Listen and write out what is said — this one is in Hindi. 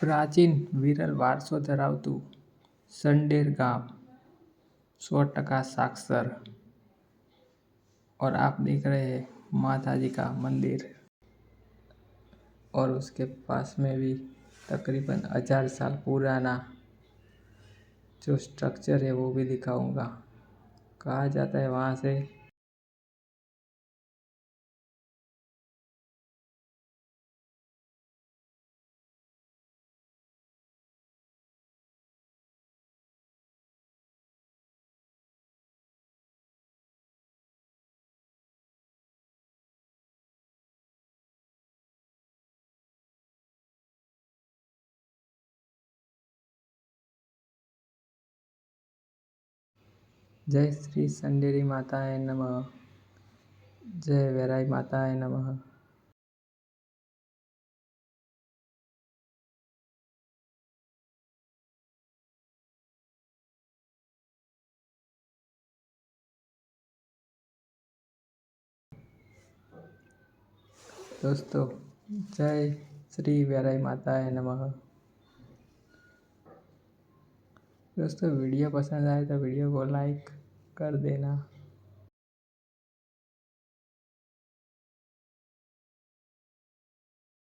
પ્રાચીન વિરલ વારસો ધરાવતું संडेर गांव सौ टका साक्षर और आप देख रहे हैं माता जी का मंदिर और उसके पास में भी तकरीबन हजार साल पुराना जो स्ट्रक्चर है वो भी दिखाऊंगा कहा जाता है वहाँ से जय श्री संडेरी माताए नमः। जय वेराई माताए नमः। दोस्तों, जय श्री वेराई माताए नमः। दोस्तों, वीडियो पसंद आए तो वीडियो को लाइक कर देना।